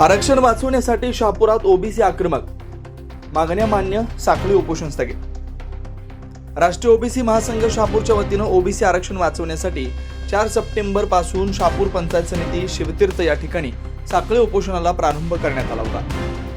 आरक्षण वाचवण्यासाठी शहापुरात ओबीसी आक्रमक. मागण्या मान्य साखळी उपोषण स्थगित राष्ट्रीय ओबीसी महासंघ शहापूरच्या वतीनं ओबीसी आरक्षण वाचवण्यासाठी चार सप्टेंबरपासून शहापूर पंचायत समिती शिवतीर्थ या ठिकाणी साखळी उपोषणाला प्रारंभ करण्यात आला होता.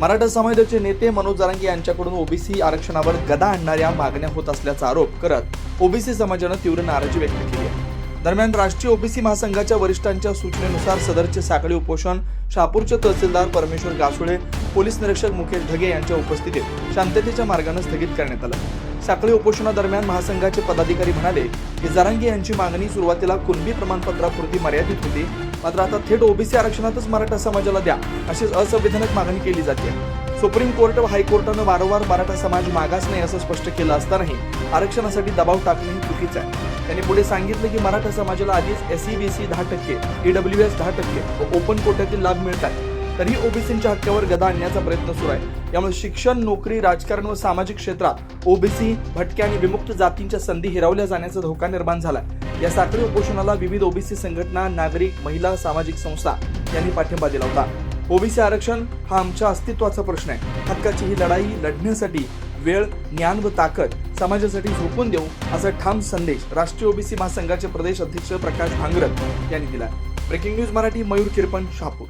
मराठा समाजाचे नेते मनोज जारांगे यांच्याकडून ओबीसी आरक्षणावर गदा आणणाऱ्या मागण्या होत असल्याचा आरोप करत ओबीसी समाजानं तीव्र नाराजी व्यक्त केली आहे. दरम्यान राष्ट्रीय ओबीसी महासंघाच्या वरिष्ठांच्या सूचनेनुसार सदरचे साखळी उपोषण शापूरचे तहसीलदार परमेश्वर गासुळे पोलीस निरीक्षक मुकेश ढगे यांच्या उपस्थितीत शांततेच्या मार्गाने स्थगित करण्यात आलं. साखळी उपोषणादरम्यान महासंघाचे पदाधिकारी म्हणाले की जारंगी यांची मागणी सुरुवातीला कुणबी प्रमाणपत्रापुरती मर्यादित होती. मात्र आता थेट ओबीसी आरक्षणातच मराठा समाजाला द्या अशीच असंविधानक मागणी केली जाते. सुप्रीम कोर्ट व हायकोर्टानं वारंवार मराठा समाज मागास नाही असं स्पष्ट केलं असतानाही आरक्षणासाठी दबाव टाकणे हे चुकीचं आहे. त्यांनी पुढे सांगितलं की मराठा समाजाला आधीच एस ई बी सी दहा टक्के ईडब्ल्यू एस दहा टक्के व ओपन कोट्यातील लाभ मिळत आहे तरी ओबीसींच्या हक्कावर गदा आणण्याचा प्रयत्न सुरू आहे. यामुळे शिक्षण नोकरी राजकारण व सामाजिक क्षेत्रात ओबीसी भटक्या आणि विमुक्त जातींच्या संधी हिरावल्या जाण्याचा धोका निर्माण झाला या साखळी उपोषणाला विविध ओबीसी संघटना नागरिक महिला सामाजिक संस्था यांनी पाठिंबा दिला होता. ओबीसी आरक्षण हा आमच्या अस्तित्वाचा प्रश्न आहे. हक्काची ही लढाई लढण्यासाठी वेळ ज्ञान व ताकद समाजासाठी झोपून देऊ असा ठाम संदेश राष्ट्रीय ओबीसी महासंघाचे प्रदेश अध्यक्ष प्रकाश भांगरत यांनी दिला breaking news Marathi Mayur Kirpan Shahapur.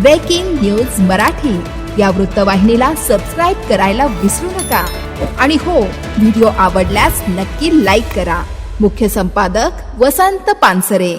Breaking news Marathi. या वृत्तवाहिनीला सबस्क्राईब करायला विसरू नका. आणि हो व्हिडिओ आवडल्यास नक्की लाईक करा. मुख्य संपादक वसंत पानसरे.